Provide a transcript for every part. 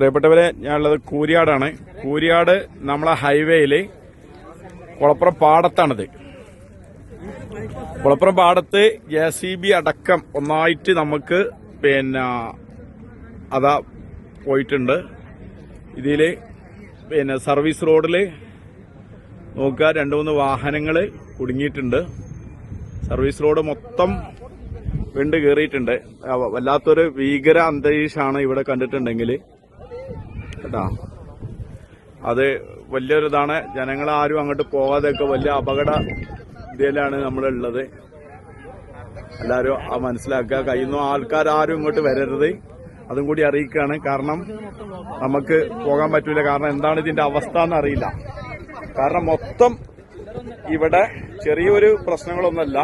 പ്രിയപ്പെട്ടവരെ ഞാനുള്ളത് കൂരിയാടാണ്. കൂരിയാട് നമ്മളെ ഹൈവേയിൽ കുളപ്പുറം പാടത്താണിത്. കുളപ്പുറം പാടത്ത് ജെ സി ബി അടക്കം ഒന്നായിട്ട് നമുക്ക് പിന്നെ അതാ പോയിട്ടുണ്ട്. ഇതിൽ പിന്നെ സർവീസ് റോഡിൽ നോക്കുക രണ്ട് മൂന്ന് വാഹനങ്ങൾ കുടുങ്ങിയിട്ടുണ്ട്. സർവീസ് റോഡ് മൊത്തം വെണ്ട് കയറിയിട്ടുണ്ട്. വല്ലാത്തൊരു ഭീകര അന്തരീക്ഷമാണ് ഇവിടെ കണ്ടിട്ടുണ്ടെങ്കിൽ കേട്ടാ? അത് വലിയൊരു ഇതാണ് ജനങ്ങൾ ആരും അങ്ങോട്ട് പോകാതെയൊക്കെ വലിയ അപകട ഇതിലാണ് നമ്മളുള്ളത്. എല്ലാവരും ആ മനസ്സിലാക്കുക. കഴിയുന്ന ആൾക്കാർ ആരും ഇങ്ങോട്ട് വരരുത്. അതും കൂടി അറിയിക്കുകയാണ്. കാരണം നമുക്ക് പോകാൻ പറ്റൂല. കാരണം എന്താണ് ഇതിന്റെ അവസ്ഥ എന്ന് അറിയില്ല. കാരണം മൊത്തം ഇവിടെ ചെറിയൊരു പ്രശ്നങ്ങളൊന്നുമല്ല.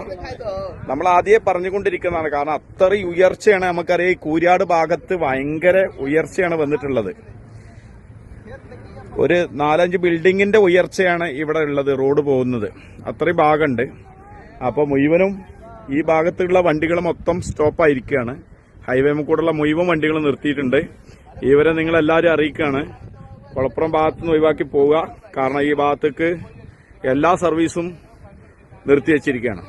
നമ്മൾ ആദ്യമേ പറഞ്ഞുകൊണ്ടിരിക്കുന്നതാണ്. കാരണം അത്രയും ഉയർച്ചയാണ് നമുക്കറിയാം. ഈ കൂരാട് ഭാഗത്ത് ഭയങ്കര ഉയർച്ചയാണ് വന്നിട്ടുള്ളത്. ഒരു നാലഞ്ച് ബിൽഡിങ്ങിന്റെ ഉയർച്ചയാണ് ഇവിടെ ഉള്ളത് റോഡ് പോകുന്നത്. അത്രയും ഭാഗമുണ്ട്. അപ്പൊ മുഴുവനും ഈ ഭാഗത്തുള്ള വണ്ടികൾ മൊത്തം സ്റ്റോപ്പ് ആയിരിക്കുകയാണ്. ഹൈവേ കൂടെയുള്ള മുഴുവൻ വണ്ടികൾ നിർത്തിയിട്ടുണ്ട്. ഇവരെ നിങ്ങൾ എല്ലാവരും അറിയിക്കുകയാണ്. കുളപ്പുറം ഭാഗത്ത് നിന്ന് ഒഴിവാക്കി പോവുക. കാരണം ഈ ഭാഗത്തേക്ക് എല്ലാ സർവീസും നിർത്തി വെച്ചിരിക്കുകയാണ്.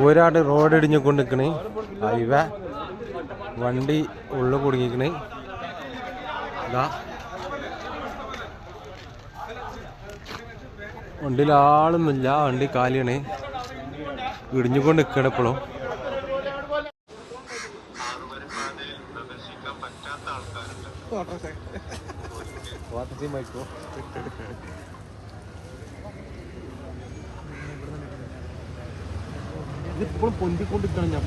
ഒരാട് റോഡ് ഇടിഞ്ഞു കൊണ്ടിരിക്കണേ. ഹൈവേ വണ്ടി ഉള്ളു കുടുങ്ങിക്കണ്. വണ്ടിയിൽ ആളൊന്നുമില്ല വണ്ടി കാലിയാണ്. ഇടിഞ്ഞുകൊണ്ട് നിൽക്കണം ഇപ്പോഴും ഇതിപ്പോഴും പൊന്തിക്കൊണ്ടിരിക്കണം ഞാൻ